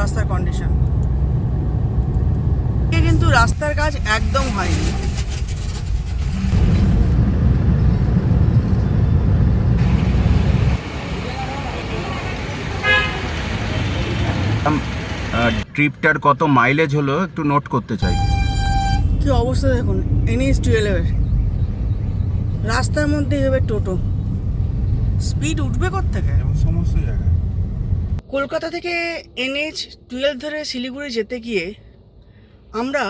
রাস্তার কন্ডিশন কিন্তু রাস্তার কাজ একদম হয়নি। ট্রিপটার কত মাইলেজ হলো একটু নোট করতে চাই। কি অবস্থা দেখুন এনএইচ টুয়েলভের রাস্তার মধ্যে এভাবে টোটো। স্পিড উঠবে থেকে সমস্ত জায়গায় কলকাতা থেকে এনএইচ টুয়েলভ ধরে শিলিগুড়ি যেতে গিয়ে আমরা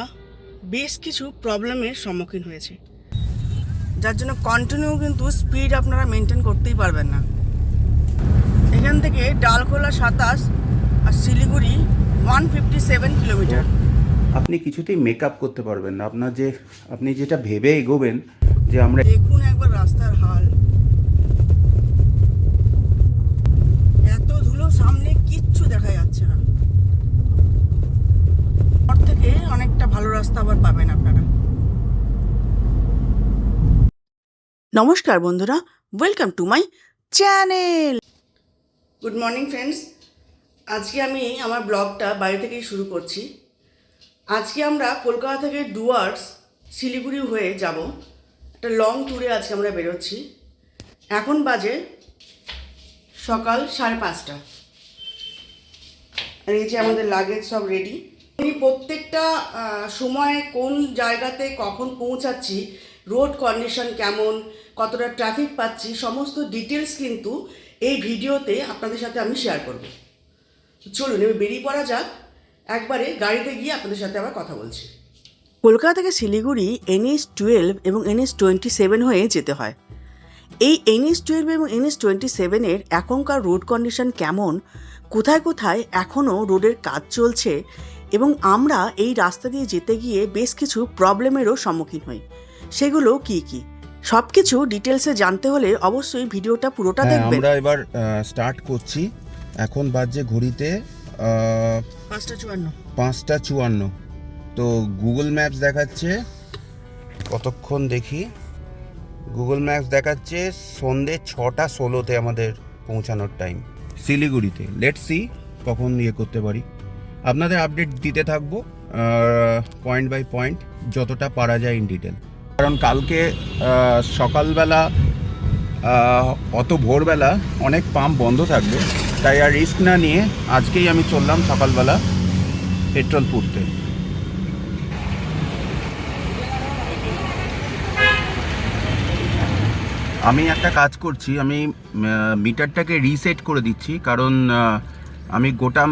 বেশ কিছু প্রবলেমের সম্মুখীন হয়েছি। যার জন্য কন্টিনিউ কিন্তু স্পিড আপনারা মেনটেন করতেই পারবেন না। এখান থেকে ডালখোলা সাতাশ আর Siliguri one fifty seven kilometre আপনি কিছুতেই মেকআপ করতে পারবেন না। আপনার যে আপনি যেটা ভেবে এগোবেন যে আমরা দেখুন একবার রাস্তার হাল এত ধুলো সামনে কিচ্ছু দেখা যাচ্ছে না। পর থেকে অনেকটা ভালো রাস্তা আবার পাবেন আপনারা। নমস্কার বন্ধুরা welcome to my channel good morning friends আজকে আমি আমার ব্লগটা বাড়ি থেকেই শুরু করছি। আজকে আমরা কলকাতা থেকে ডুয়ার্স শিলিগুড়ি হয়ে যাব। একটা লং ট্যুরে আজকে আমরা বেরোচ্ছি। এখন বাজে সকাল সাড়ে পাঁচটা। আর এই যে আমাদের লাগেজ সব রেডি আমি প্রত্যেকটা সময় কোন জায়গাতে কখন পৌঁছাচ্ছি রোড কন্ডিশন কেমন, কতটা ট্রাফিক পাচ্ছি, সমস্ত ডিটেলস কিন্তু এই ভিডিওতে আপনাদের সাথে আমি শেয়ার করব। চলুন, এবার বেরিয়ে পড়া যাক। একবারে গাড়িতে গিয়ে আপনাদের সাথে আবার কথা বলছি। কলকাতা থেকে শিলিগুড়ি এনএস টুয়েলভ এবং এনএস টোয়েন্টি সেভেন হয়ে যেতে হয়। এই এনএস টুয়েলভ এবং এনএস টোয়েন্টি সেভেনের এখনকার রোড কন্ডিশন কেমন কোথায় কোথায় এখনও রোডের কাজ চলছে এবং আমরা এই রাস্তা দিয়ে যেতে গিয়ে বেশ কিছু প্রবলেমেরও সম্মুখীন হই। সেগুলো কি কি? সব কিছু ডিটেলসে জানতে হলে অবশ্যই ভিডিওটা পুরোটা হ্যাঁ, দেখবেন। আমরা এবার স্টার্ট করছি। এখন বাজে ঘড়িতে পাঁচটা চুয়ান্ন। পাঁচটা চুয়ান্ন। তো গুগল ম্যাপস দেখাচ্ছে। কতক্ষণ দেখি? গুগল ম্যাপস দেখাচ্ছে সন্ধে ছটা ষোলোতে আমাদের পৌঁছানোর টাইম শিলিগুড়িতে। লেট সি কখন ইয়ে করতে পারি। আপনাদের আপডেট দিতে থাকব পয়েন্ট বাই পয়েন্ট যতটা পারা যায় ইন ডিটেল কারণ কালকে সকালবেলা অত ভোরবেলা অনেক পাম্প বন্ধ থাকবে, তাই আর রিস্ক না নিয়ে আজকেই আমি চললাম সকালবেলা পেট্রোল পুড়তে। আমি একটা কাজ করছি, আমি মিটারটাকে রিসেট করে দিচ্ছি, কারণ আমি গোটা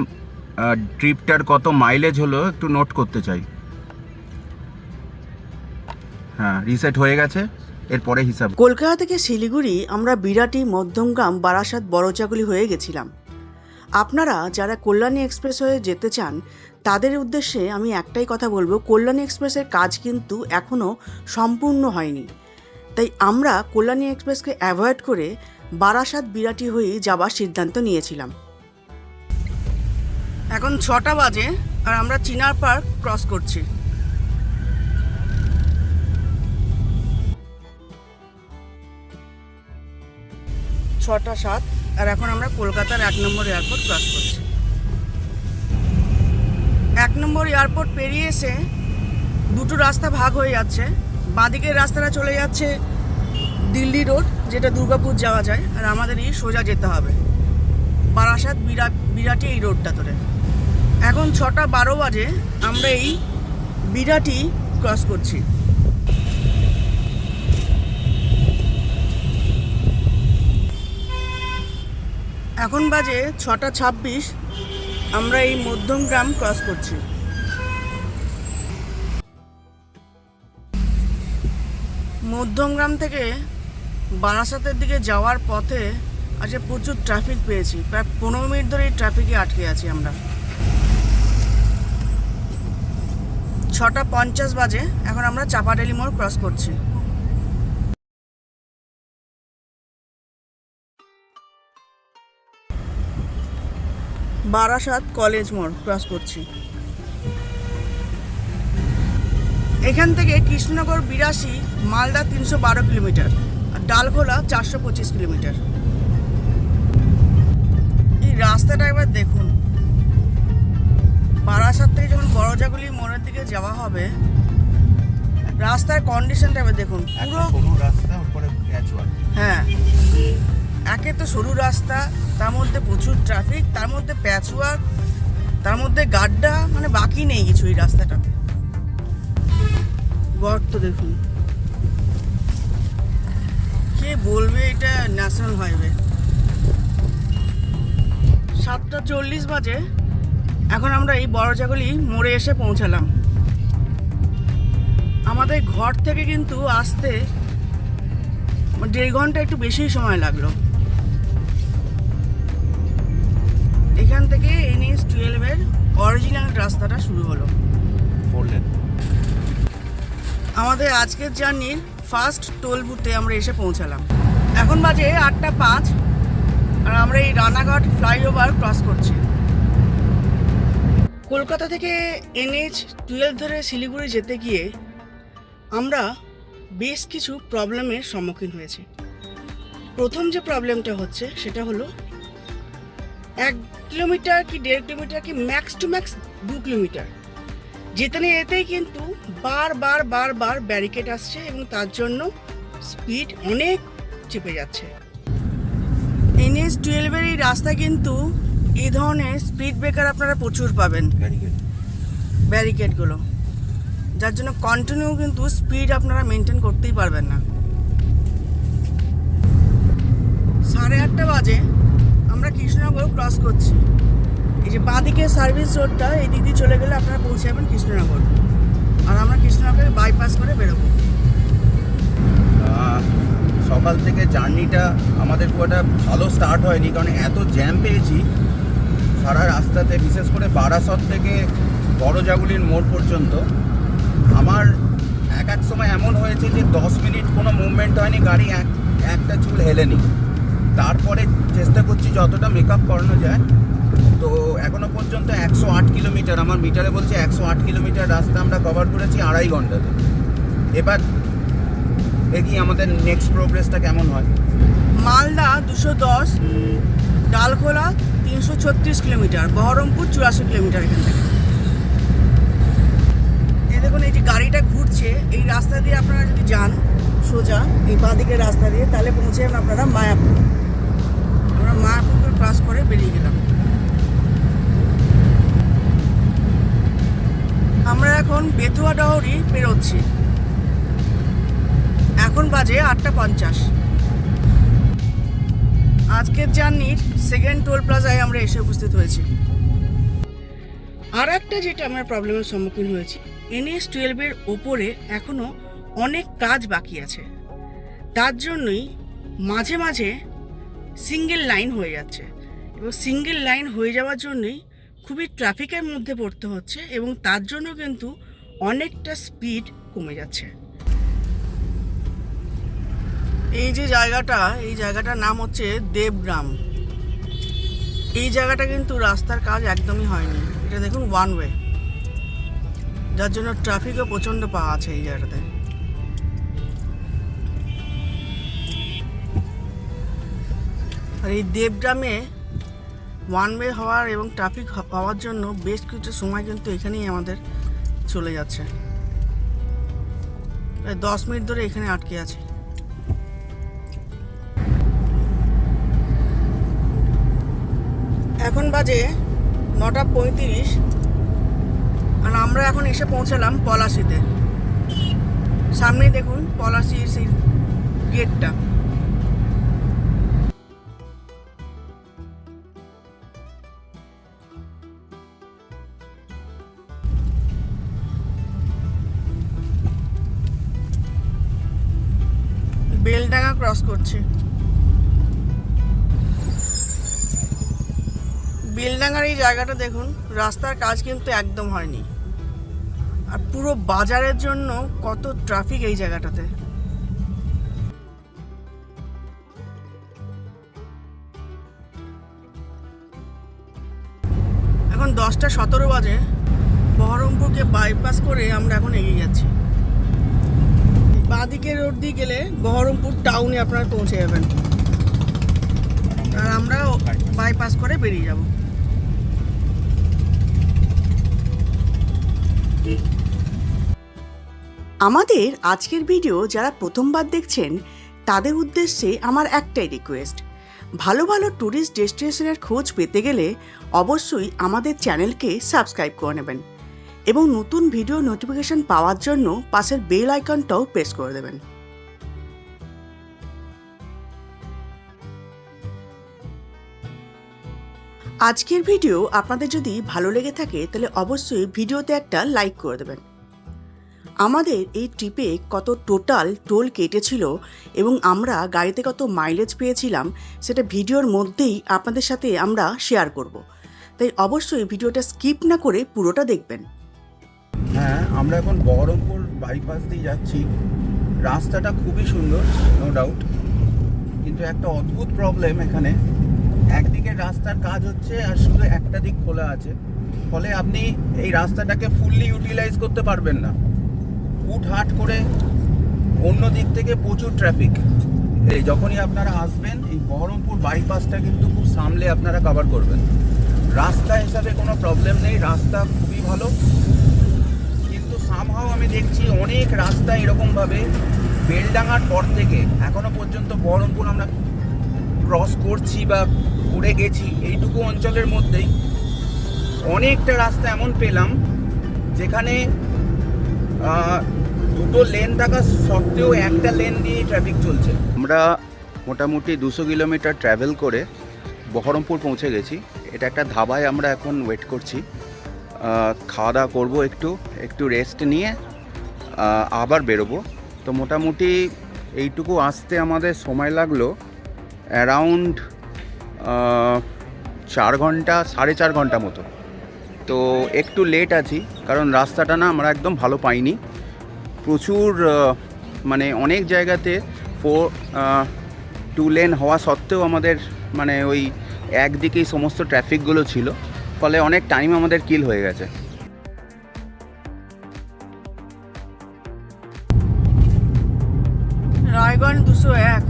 ট্রিপটার কত মাইলেজ হলো একটু নোট করতে চাই। হ্যাঁ রিসেট হয়ে গেছে, এরপরে হিসাব। কলকাতা থেকে শিলিগুড়ি আমরা বিরাটি, মধ্যমগ্রাম, বারাসাত, বড়চাগুলি হয়ে গেছিলাম। আপনারা যারা কল্যাণী এক্সপ্রেস হয়ে যেতে চান, তাদের উদ্দেশ্যে আমি একটাই কথা বলব, কল্যাণী এক্সপ্রেসের কাজ কিন্তু এখনও সম্পূর্ণ হয়নি। তাই আমরা কল্যাণী এক্সপ্রেসকে অ্যাভয়েড করে বারাসাত বিরাটি হয়ে যাবার সিদ্ধান্ত নিয়েছিলাম। এখন ছটা বাজে আর আমরা চিনার পার্ক ক্রস করছি। ছটা সাত আর এখন আমরা কলকাতার এক নম্বর এয়ারপোর্ট ক্রস করছি। এক নম্বর এয়ারপোর্ট পেরিয়ে এসে দুটো রাস্তা ভাগ হয়ে যাচ্ছে। বাঁদিকের রাস্তাটা চলে যাচ্ছে দিল্লি রোড, যেটা দুর্গাপুর যাওয়া যায়, আর আমাদের এই সোজা যেতে হবে। বারাসাত বিরাট, বিরাটি এই রোডটা ধরে। এখন ছটা বারো বাজে, আমরা এই বিরাটি ক্রস করছি। এখন বাজে ছটা ছাব্বিশ, আমরা এই মধ্যমগ্রাম ক্রস করছি। মধ্যমগ্রাম থেকে বারাসাতের দিকে যাওয়ার পথে আজকে প্রচুর ট্রাফিক পেয়েছি। প্রায় পনেরো মিনিট ধরে এই ট্রাফিকে আটকে আছি আমরা। ছটা পঞ্চাশ বাজে, এখন আমরা চাপাডালি মোড় ক্রস করছি। বারাসাত কলেজ মোড় ক্রস করছি। এখান থেকে কৃষ্ণনগর বিরাশি মালদা তিনশো বারো কিলোমিটার আর ডালখোলা চারশো পঁচিশ কিলোমিটার। এই রাস্তাটা একবার দেখুন। বারাসাত থেকে যখন বড়জাগুলি মোড়ের দিকে যাওয়া হবে রাস্তার কন্ডিশনটা এবার দেখুন। পুরো হ্যাঁ। একে তো সরু রাস্তা তার মধ্যে প্রচুর ট্রাফিক তার মধ্যে প্যাচওয়ার্ক তার মধ্যে গাড্ডা মানে বাকি নেই কিছু এই রাস্তাটা। গর্ত দেখুন। কে বলবে এটা ন্যাশনাল হাইওয়ে সাতটা চল্লিশ বাজে। এখন আমরা এই বড়জাগলি মোড়ে এসে পৌঁছালাম। আমাদের ঘর থেকে কিন্তু আসতে দেড় ঘণ্টা একটু বেশি সময় লাগল। এখান থেকে এনএস টুয়েলভের অরিজিনাল রাস্তাটা শুরু হলো। ফোর লেন আমাদের আজকের জার্নির ফার্স্ট টোল বুথে আমরা এসে পৌঁছালাম। এখন বাজে আটটা পাঁচ আর আমরা এই রানাঘাট ফ্লাইওভার ক্রস করছি। কলকাতা থেকে এনএইচ টুয়েলভ ধরে শিলিগুড়ি যেতে গিয়ে আমরা বেশ কিছু প্রবলেমের সম্মুখীন হয়েছি। প্রথম যে প্রবলেমটা হচ্ছে সেটা হলো এক কিলোমিটার কি দেড় কিলোমিটার কি ম্যাক্স টু ম্যাক্স দু কিলোমিটার? যেতে না যেতেই কিন্তু বারবার বারবার ব্যারিকেড আসছে এবং তার জন্য স্পিড অনেক চেপে যাচ্ছে। এনএস টুয়েলভের এই রাস্তা কিন্তু এই ধরনের স্পিড ব্রেকার আপনারা প্রচুর পাবেন। ব্যারিকেড ব্যারিকেডগুলো যার জন্য কন্টিনিউ কিন্তু স্পিড আপনারা মেনটেন করতেই পারবেন না। সাড়ে আটটা বাজে আমরা কৃষ্ণনগর ক্রস করছি। এই যে বাঁদিকে সার্ভিস রোডটা এই দিক দিয়ে চলে গেলে আপনারা পৌঁছে যাবেন কৃষ্ণনগর। আর আমরা কৃষ্ণনগরে বাইপাস করে বেরোবো। সকাল থেকে জার্নিটা আমাদের খুব একটা ভালো স্টার্ট হয়নি, কারণ এত জ্যাম পেয়েছি। সারা রাস্তাতে, বিশেষ করে বারাসত থেকে বড়জাগুলির মোড় পর্যন্ত। আমার এক এক সময় এমন হয়েছে যে দশ মিনিট কোনো মুভমেন্ট হয়নি, গাড়ি এক, একটা চুল হেলেনি। তারপরে চেষ্টা করছি যতটা মেকআপ করানো যায় তো এখনও পর্যন্ত একশো আট কিলোমিটার, আমার মিটারে বলছে একশো আট কিলোমিটার রাস্তা আমরা কভার করেছি আড়াই ঘন্টাতে। এবার দেখি আমাদের নেক্সট প্রোগ্রেসটা কেমন হয়। মালদা দুশো দশ, ডালখোলা তিনশো ছত্রিশ কিলোমিটার, বহরমপুর চুরাশি কিলোমিটার এখান থেকে। এই দেখুন, এই যে গাড়িটা ঘুরছে, এই রাস্তা দিয়ে আপনারা যদি যান সোজা, এই বাঁদিকের রাস্তা দিয়ে, তাহলে পৌঁছে যাবেন আপনারা মায়াপুর। আমরা মায়াপুরকে ক্রস করে বেরিয়ে গেলাম। আমরা এখন বেতুয়া ডহরি বেরোচ্ছি। এখন বাজে আটটা পঞ্চাশ। আজকের জার্নির সেকেন্ড টোল প্লাজায় আমরা এসে উপস্থিত হয়েছি। আর একটা যেটা আমরা প্রবলেমের সম্মুখীন হয়েছি এনএস টুয়েলভের ওপরে এখনও অনেক কাজ বাকি আছে। তার জন্যই মাঝে মাঝে সিঙ্গেল লাইন হয়ে যাচ্ছে। এবং সিঙ্গেল লাইন হয়ে যাওয়ার জন্যই খুবই ট্রাফিকের মধ্যে পড়তে হচ্ছে এবং তার জন্য কিন্তু অনেকটা স্পিড কমে যাচ্ছে। এই যে জায়গাটা, এই জায়গাটার নাম হচ্ছে দেবগ্রাম। এই জায়গাটা কিন্তু রাস্তার কাজ একদমই হয়নি। এটা দেখুন ওয়ান ওয়ে যার জন্য ট্রাফিকও প্রচণ্ড পাওয়া আছে এই জায়গাটাতে। আর এই দেবগ্রামে ওয়ান ওয়ে হওয়ার এবং ট্রাফিক হওয়ার জন্য বেশ কিছু সময় কিন্তু এখানেই আমাদের চলে যাচ্ছে। প্রায় দশ মিনিট ধরে এখানে আটকে আছে। এখন বাজে নটা পঁয়ত্রিশ। আর আমরা এখন এসে পৌঁছালাম পলাশিতে। সামনেই দেখুন পলাশির সেই গেটটা করছে। বেলডাঙ্গার এই জায়গাটা দেখুন, রাস্তার কাজ কিন্তু একদম হয়নি। আর পুরো বাজারের জন্য কত ট্রাফিক এই জায়গাটাতে। এখন দশটা সতেরো বাজে, বহরমপুরকে বাইপাস করে আমরা এখন এগিয়ে যাচ্ছি। বাঁদিকে রোড দিয়ে গেলে বহরমপুর টাউনে আপনারা পৌঁছে যাবেন। আর আমরা বাইপাস করে বেরিয়ে যাব। আমাদের আজকের ভিডিও যারা প্রথমবার দেখছেন, তাদের উদ্দেশ্যে আমার একটাই রিকোয়েস্ট ভালো ভালো ট্যুরিস্ট ডেস্টিনেশনের খোঁজ পেতে গেলে অবশ্যই আমাদের চ্যানেলকে সাবস্ক্রাইব করে নেবেন। এবং নতুন ভিডিও নোটিফিকেশন পাওয়ার জন্য পাশের বেল আইকনটাও প্রেস করে দেবেন। আজকের ভিডিও আপনাদের যদি ভালো লেগে থাকে, তাহলে অবশ্যই ভিডিওতে একটা লাইক করে দেবেন। আমাদের এই ট্রিপে কত টোটাল টোল কেটেছিল এবং আমরা গাড়িতে কত মাইলেজ পেয়েছিলাম, সেটা ভিডিওর মধ্যেই আপনাদের সাথে আমরা শেয়ার করব। তাই অবশ্যই ভিডিওটা স্কিপ না করে পুরোটা দেখবেন। হ্যাঁ আমরা এখন বহরমপুর বাইপাস দিয়ে যাচ্ছি। রাস্তাটা খুবই সুন্দর নো ডাউট কিন্তু একটা অদ্ভুত প্রবলেম এখানে। একদিকে রাস্তার কাজ হচ্ছে আর শুধু একটা দিক খোলা আছে। ফলে আপনি এই রাস্তাটাকে ফুললি ইউটিলাইজ করতে পারবেন না। হুট হাট করে অন্য দিক থেকে প্রচুর ট্রাফিক এই যখনই আপনারা আসবেন, এই বহরমপুর বাইপাসটা কিন্তু খুব সামলে আপনারা কভার করবেন। রাস্তা হিসাবে কোনো প্রবলেম নেই, রাস্তা খুবই ভালো। সামহাও আমি দেখছি অনেক রাস্তা এরকমভাবে বেলডাঙার পর থেকে এখনও পর্যন্ত বহরমপুর আমরা ক্রস করছি বা করে গেছি, এইটুকু অঞ্চলের মধ্যেই। অনেকটা রাস্তা এমন পেলাম যেখানে দুটো লেন থাকা সত্ত্বেও একটা লেন দিয়ে ট্রাফিক চলছে। আমরা মোটামুটি দুশো কিলোমিটার ট্রাভেল করে বহরমপুর পৌঁছে গেছি। এটা একটা ধাবায় আমরা এখন ওয়েট করছি। খাওয়া দাওয়া করব একটু একটু রেস্ট নিয়ে আবার বেরোবো। তো মোটামুটি এইটুকু আসতে আমাদের সময় লাগল। অ্যারাউন্ড চার ঘণ্টা, সাড়ে চার ঘণ্টা মতো। তো একটু লেট আছি, কারণ রাস্তাটা না আমরা একদম ভালো পাইনি। প্রচুর মানে অনেক জায়গাতে ফোর টু লেন হওয়া সত্ত্বেও আমাদের মানে ওই একদিকেই সমস্ত ট্রাফিকগুলো ছিল। ফলে অনেক টাইম আমাদের কিল হয়ে গেছে। রায়গঞ্জ দুশো এক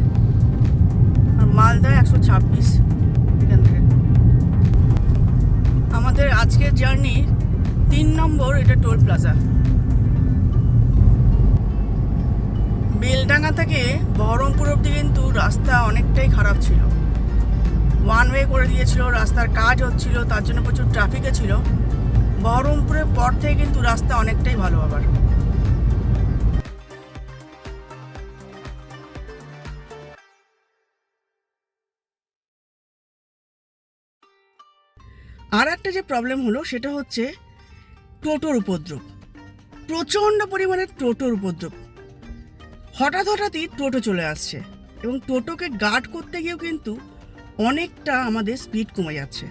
আর মালদা একশো ছাব্বিশ এখান থেকে। আমাদের আজকের জার্নি তিন নম্বর, এটা টোল প্লাজা বেলডাঙ্গা থেকে বহরমপুর অব্দি কিন্তু রাস্তা অনেকটাই খারাপ ছিল। ওয়ান ওয়ে করে দিয়েছিল, রাস্তার কাজ হচ্ছিল, তার জন্য প্রচুর ট্রাফিকও ছিল। বহরমপুরের পর থেকে কিন্তু রাস্তা অনেকটাই ভালো আবার আর একটা যে প্রবলেম হলো, সেটা হচ্ছে টোটোর উপদ্রব। প্রচণ্ড পরিমাণে টোটোর উপদ্রব। হঠাৎ হঠাৎই টোটো চলে আসছে এবং টোটোকে গার্ড করতে গিয়েও কিন্তু অনেকটা আমাদের স্পিড কমে যাচ্ছে।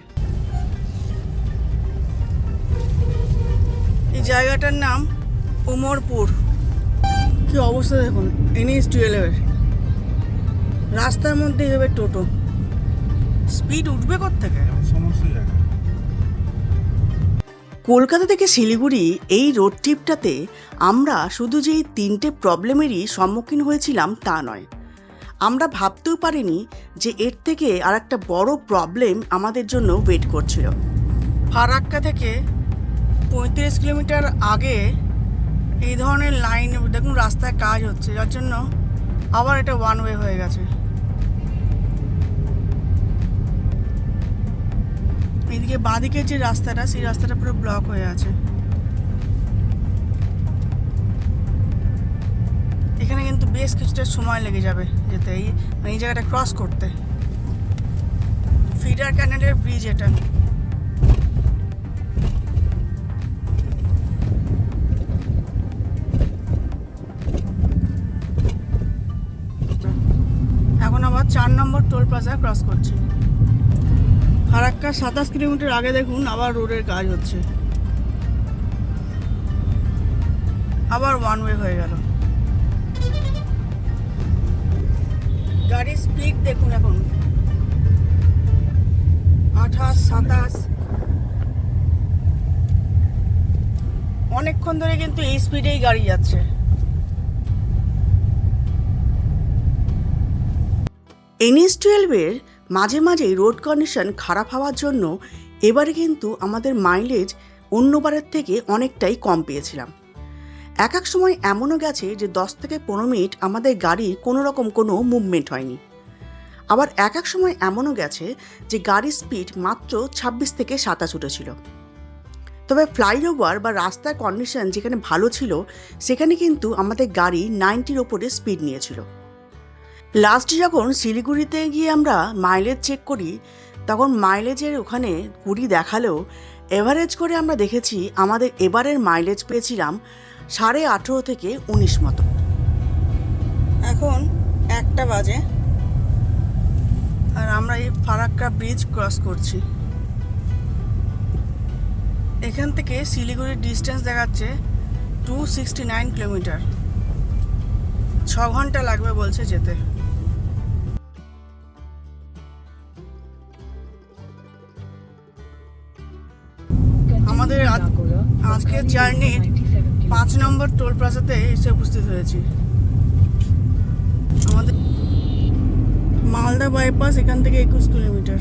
এই জায়গাটার নাম উমরপুর কি অবস্থা দেখুন এনএস টুয়েলভের রাস্তার মধ্যে এভাবে টোটো। স্পিড উঠবে থেকে কলকাতা থেকে শিলিগুড়ি এই রোড ট্রিপটাতে আমরা শুধু যে এই তিনটে প্রবলেমেরই সম্মুখীন হয়েছিলাম তা নয়। আমরা ভাবতেও পারিনি যে এর থেকে আর একটা বড় প্রবলেম আমাদের জন্য ওয়েট করছিল। ফারাক্কা থেকে পঁয়ত্রিশ কিলোমিটার আগে এই ধরনের লাইন দেখুন রাস্তায় কাজ হচ্ছে, যার জন্য আবার এটা ওয়ান ওয়ে হয়ে গেছে। এদিকে বাঁদিকের যে রাস্তাটা, সেই রাস্তাটা পুরো ব্লক হয়ে আছে। বেশ কিছুটা সময় লেগে যাবে যেতে এই মানে এই জায়গাটা ক্রস করতে। ফিডার ক্যানেলের ব্রিজ এটা। এখন আবার চার নম্বর টোল প্লাজা ক্রস করছি। ফারাক্কা সাতাশ কিলোমিটার আগে দেখুন আবার রোডের কাজ হচ্ছে। আবার ওয়ান ওয়ে হয়ে গেল। গাড়ির স্পিড দেখুন এখন। আঠাশ, সাতাশ। অনেকক্ষণ ধরে কিন্তু এই স্পিডেই গাড়ি যাচ্ছে। এনএস টুয়েলভের মাঝে মাঝেই রোড কন্ডিশন খারাপ হওয়ার জন্য এবারে কিন্তু আমাদের মাইলেজ অন্যবারের থেকে অনেকটাই কম পেয়েছিলাম। এক এক সময় এমনও গেছে যে দশ থেকে পনেরো মিনিট আমাদের গাড়ির কোনো রকম কোনো মুভমেন্ট হয়নি। আবার এক এক সময় এমনও গেছে যে গাড়ির স্পিড মাত্র ছাব্বিশ থেকে সাতাশ উঠেছিল। তবে ফ্লাইওভার বা রাস্তার কন্ডিশন যেখানে ভালো ছিল, সেখানে কিন্তু আমাদের গাড়ি নাইনটির ওপরে স্পিড নিয়েছিল। লাস্ট যখন শিলিগুড়িতে গিয়ে আমরা মাইলেজ চেক করি, তখন মাইলেজের ওখানে কুড়ি দেখালেও এভারেজ করে আমরা দেখেছি আমাদের এবারের মাইলেজ পেয়েছিলাম সাড়ে আঠেরো থেকে উনিশ মতো। এখন একটা বাজে। আর আমরা এই ফারাক্কা ব্রিজ ক্রস করছি। এখান থেকে শিলিগুড়ির ডিস্টেন্স দেখাচ্ছে টু সিক্সটি নাইন কিলোমিটার ছ ঘণ্টা লাগবে বলছে যেতে। আমাদের আজকের জার্নির পাঁচ নম্বর টোল প্লাজাতে এসে উপস্থিত হয়েছি। আমাদের মালদা বাইপাস, এখান থেকে একুশ কিলোমিটার।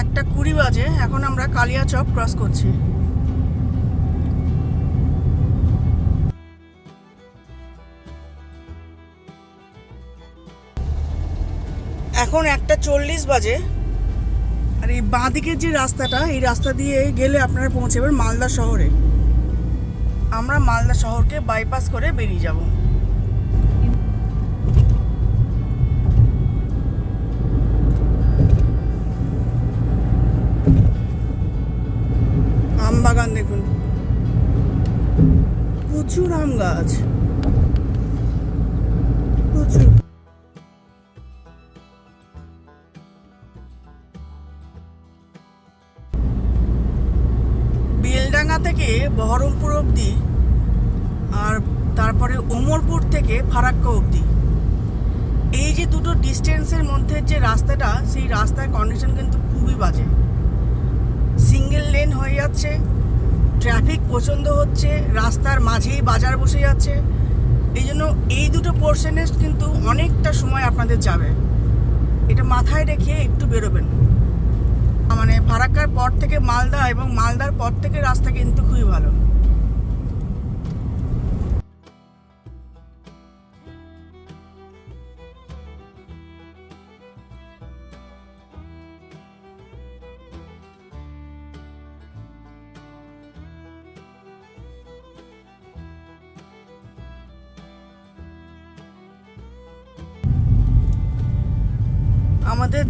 একটা কুড়ি বাজে, এখন আমরা কালিয়াচক ক্রস করছি। এখন একটা চল্লিশ বাজে। আর এই বাঁদিকের যে রাস্তাটা, এই রাস্তা দিয়ে গেলে আপনারা পৌঁছাবেন মালদা শহরে। আমরা মালদা শহরকে বাইপাস করে বেরিয়ে যাব। আম বাগান দেখুন। প্রচুর আম গাছ রাস্তাটা, সেই রাস্তার কন্ডিশন কিন্তু খুবই বাজে। সিঙ্গেল লেন হয়ে যাচ্ছে ট্রাফিক প্রচণ্ড হচ্ছে, রাস্তার মাঝেই বাজার বসে যাচ্ছে। এই জন্য এই দুটো পোর্শনে কিন্তু অনেকটা সময় আপনাদের যাবে। এটা মাথায় রেখে একটু বেরোবেন। মানে ফারাক্কার পর থেকে মালদা এবং মালদার পর থেকে রাস্তা কিন্তু খুবই ভালো।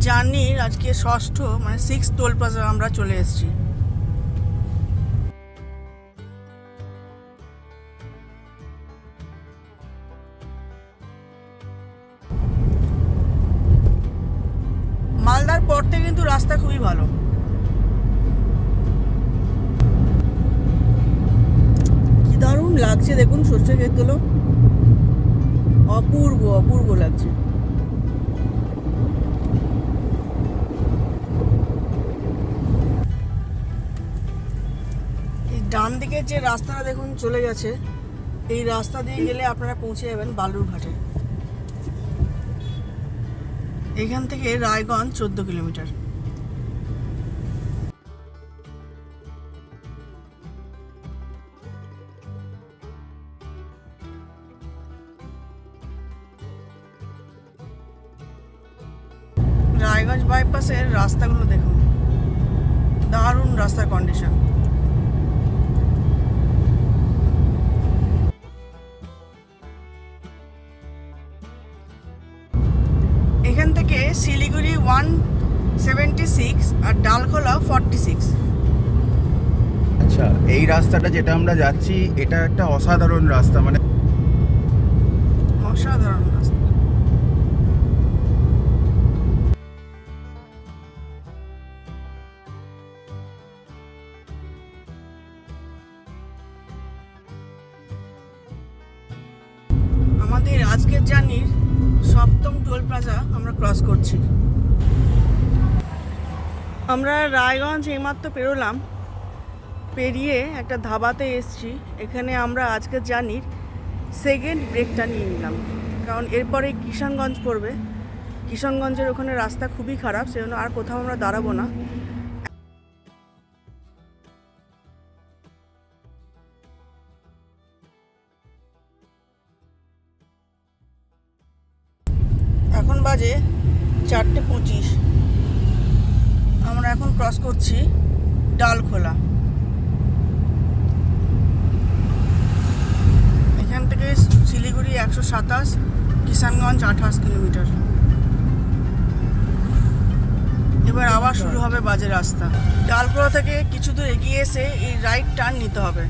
জার্নির আজকে ষষ্ঠ মানে সিক্স টোল প্লাজা আমরা চলে এসেছি। মালদার থেকে কিন্তু রাস্তা খুবই ভালো। কি দারুণ লাগছে দেখুন সর্ষে ক্ষেতগুলো অপূর্ব অপূর্ব লাগছে। ডান দিকের যে রাস্তাটা দেখুন চলে গেছে, এই রাস্তা দিয়ে গেলে আপনারা পৌঁছে যাবেন বালুরঘাটে। এখান থেকে রায়গঞ্জ চোদ্দ কিলোমিটার। আর ডালখোলা ফর্টি সিক্স আচ্ছা এই রাস্তাটা যেটা আমরা যাচ্ছি এটা একটা অসাধারণ রাস্তা মানে অসাধারণ আমরা রায়গঞ্জ এইমাত্র পেরোলাম। পেরিয়ে একটা ধাবাতে এসছি। এখানে আমরা আজকে জার্নির সেকেন্ড ব্রেকটা নিয়ে নিলাম। কারণ এরপরে কিষানগঞ্জ পড়বে। কিষানগঞ্জের ওখানে রাস্তা খুবই খারাপ, সেজন্য আর কোথাও আমরা দাঁড়াবো না। এখন বাজে চারটে পঁচিশ। আমরা এখন ক্রস করছি ডালখোলা এখান থেকে শিলিগুড়ি একশো সাতাশ, কিষানগঞ্জ আঠাশ কিলোমিটার। এবার আবার শুরু হবে বাজে রাস্তা। ডালখোলা থেকে কিছু দূর এগিয়ে এসে এই রাইট টার্ন নিতে হবে।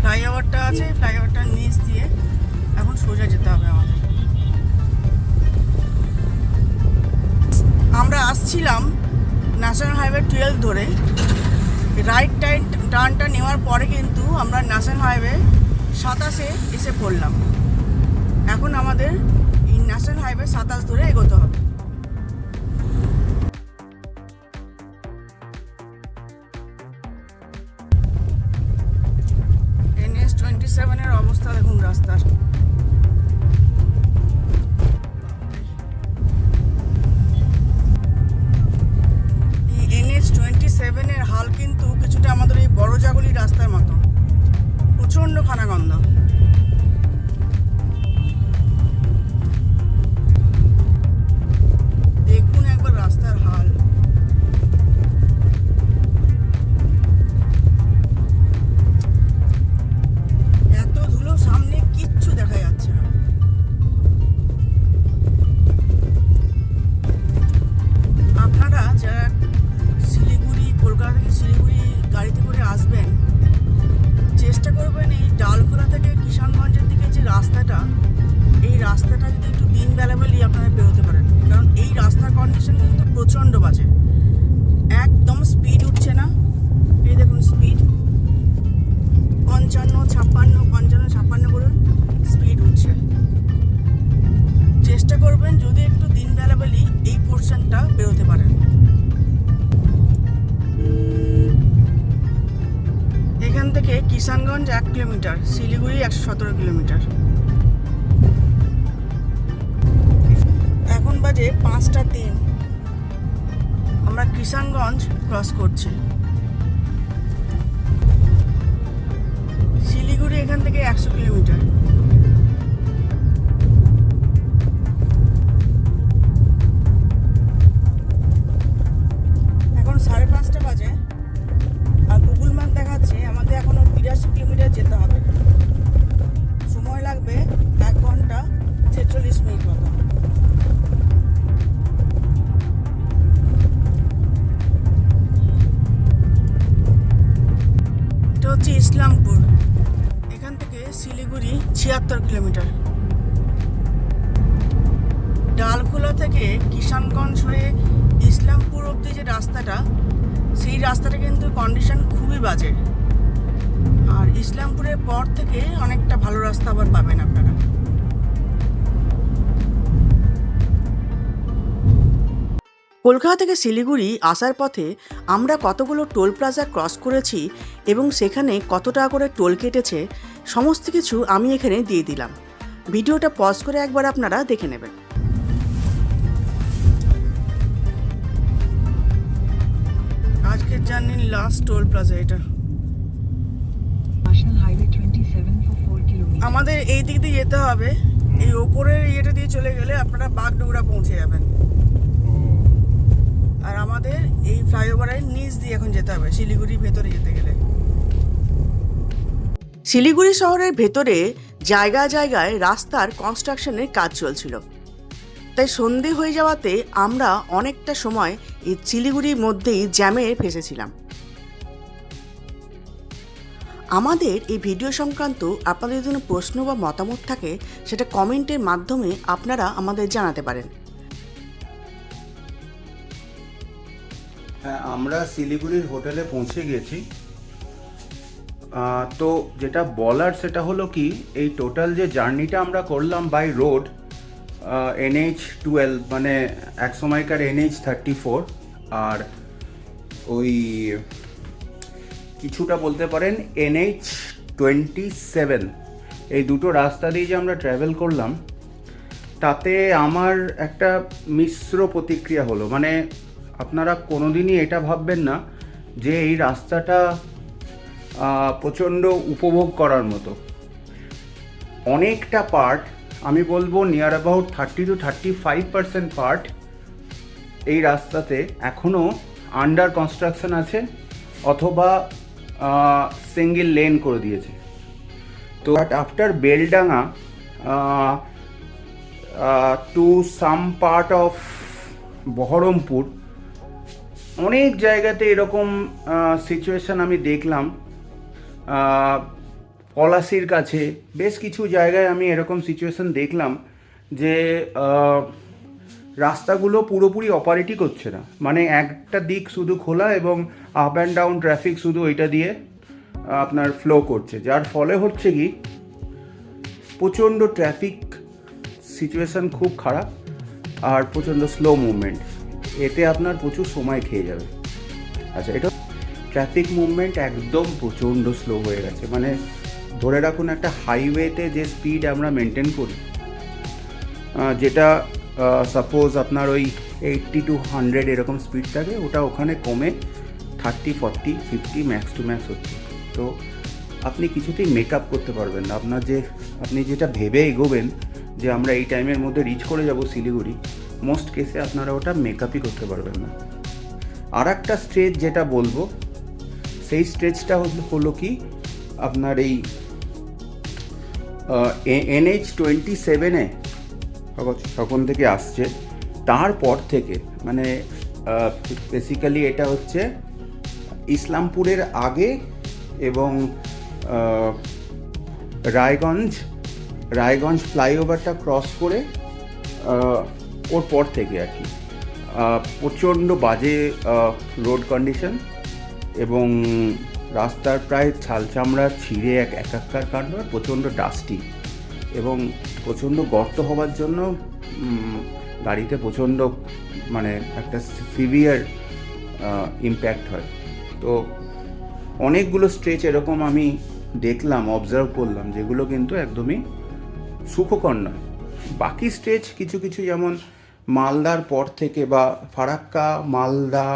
ফ্লাইওভারটা আছে ফ্লাইওভারটার নিচ দিয়ে সোজা যেতে হবে আমাদের। আমরা আসছিলাম ন্যাশনাল হাইওয়ে টুয়েলভ ধরে। রাইট টাইম টার্নটা নেওয়ার পরে কিন্তু আমরা ন্যাশনাল হাইওয়ে সাতাশে এসে পড়লাম। এখন আমাদের এই ন্যাশনাল হাইওয়ে সাতাশ ধরে এগোতে হবে। থেকে শিলিগুড়ি আসার পথে আমরা কতগুলো টোল প্লাজা ক্রস করেছি এবং সেখানে কত টাকা করে টোল কেটেছে সমস্ত কিছু আমি এখানে দিয়ে দিলাম। ভিডিওটা পজ করে একবার আপনারা দেখে নেবেন। আজকের জার্নির লাস্ট টোল প্লাজা এটা। National Highway 27 for 4 kilometers. আমাদের এই দিক দিয়ে যেতে হবে। এই ওপরের ইয়েটা দিয়ে চলে গেলে আপনারা বাগডোগরা পৌঁছে যাবেন। আর আমাদের এই ফ্লাইওভারের নিচ দিয়ে এখন যেতে হবে, শিলিগুড়ির ভেতরে যেতে গেলে। শিলিগুড়ি শহরের ভেতরে জায়গা জায়গায় রাস্তার কনস্ট্রাকশনের কাজ চলছিল। তাই সন্ধে হয়ে যাওয়াতে আমরা অনেকটা সময় এই শিলিগুড়ির মধ্যেই জ্যামে ফেসেছিলাম। আমাদের এই ভিডিও সংক্রান্ত আপনাদের কোনো প্রশ্ন বা মতামত থাকে, সেটা কমেন্টের মাধ্যমে আপনারা আমাদের জানাতে পারেন। হ্যাঁ আমরা শিলিগুড়ির হোটেলে পৌঁছে গেছি। তো যেটা বলার সেটা হলো কি, এই টোটাল যে জার্নিটা আমরা করলাম বাই রোড এনএইচ টুয়েলভ মানে এক সময়কার এনএইচ থার্টি ফোর আর ওই কিছুটা বলতে পারেন এনএইচ টোয়েন্টি সেভেন এই দুটো রাস্তা দিয়ে যে আমরা ট্রাভেল করলাম, তাতে আমার একটা মিশ্র প্রতিক্রিয়া হলো। মানে আপনারা কোনোদিনই এটা ভাববেন না যে এই রাস্তাটা প্রচণ্ড উপভোগ করার মতো। অনেকটা পার্ট আমি বলব near about thirty two thirty five percent part এই রাস্তাতে এখনও আন্ডার কনস্ট্রাকশন আছে অথবা সিঙ্গেল লেন করে দিয়েছে। তো but after Beldanga to some part of Baharampur অনেক জায়গাতে এরকম সিচুয়েশান আমি দেখলাম। পলাশির কাছে বেশ কিছু জায়গায় আমি এরকম সিচুয়েশন দেখলাম যে রাস্তাগুলো পুরোপুরি অপারেটই করছে না। মানে একটা দিক শুধু খোলা এবং আপ অ্যান্ড ডাউন ট্রাফিক শুধু ওইটা দিয়ে আপনার ফ্লো করছে। যার ফলে হচ্ছে কি, প্রচণ্ড ট্রাফিক সিচুয়েশান খুব খারাপ আর প্রচণ্ড স্লো মুভমেন্ট এতে আপনার প্রচুর সময় খেয়ে যাবে। আচ্ছা এটা ট্রাফিক মুভমেন্ট একদম প্রচণ্ড স্লো হয়ে গেছে। মানে ধরে রাখুন একটা হাইওয়েতে যে স্পিড আমরা মেনটেন করি যেটা সাপোজ আপনার ওই এইট্টি টু হান্ড্রেড এরকম স্পিড থাকে, ওটা ওখানে কমে thirty forty fifty max to max হচ্ছে। তো আপনি কিছুতেই মেক আপ করতে পারবেন না। আপনার যে, আপনি যেটা ভেবে এগোবেন যে আমরা এই টাইমের মধ্যে রিচ করে যাব শিলিগুড়ি মোস্ট কেসে আপনারা ওটা মেকআপই করতে পারবেন না। আর একটা স্ট্রেচ যেটা বলব, সেই স্ট্রেচটা হলো কি? আপনার এই এনএইচ টোয়েন্টি সেভেনে তখন থেকে আসছে। তারপর থেকে মানে বেসিক্যালি এটা হচ্ছে ইসলামপুরের আগে এবং রায়গঞ্জ রায়গঞ্জ ফ্লাইওভারটা ক্রস করে ওর পর থেকে আর কি। প্রচণ্ড বাজে রোড কন্ডিশন এবং রাস্তার প্রায় ছাল চামড়া ছিঁড়ে এক একাকার কাণ্ড প্রচণ্ড ডাস্টি এবং প্রচণ্ড গর্ত হওয়ার জন্য গাড়িতে প্রচণ্ড মানে একটা সিভিয়ার ইম্প্যাক্ট হয়। তো অনেকগুলো স্ট্রেচ এরকম আমি দেখলাম অবজার্ভ করলাম, যেগুলো কিন্তু একদমই সুখকর নয়। বাকি স্ট্রেচ কিছু কিছু যেমন মালদার পর থেকে বা ফারাক্কা, মালদা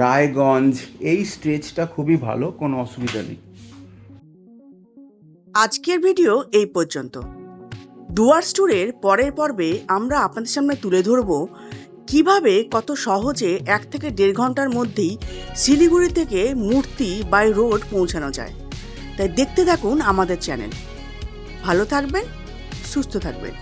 রায়গঞ্জ এই স্ট্রেচটা খুবই ভালো, কোনো অসুবিধা নেই। আজকের ভিডিও এই পর্যন্ত। ডুয়ার্স ট্যুরের পরের পর্বে আমরা আপনাদের সামনে তুলে ধরব কীভাবে কত সহজে এক থেকে দেড় ঘণ্টার মধ্যেই শিলিগুড়ি থেকে মূর্তি বাই রোড পৌঁছানো যায়। তাই দেখতে থাকুন আমাদের চ্যানেল ভালো থাকবেন, সুস্থ থাকবেন।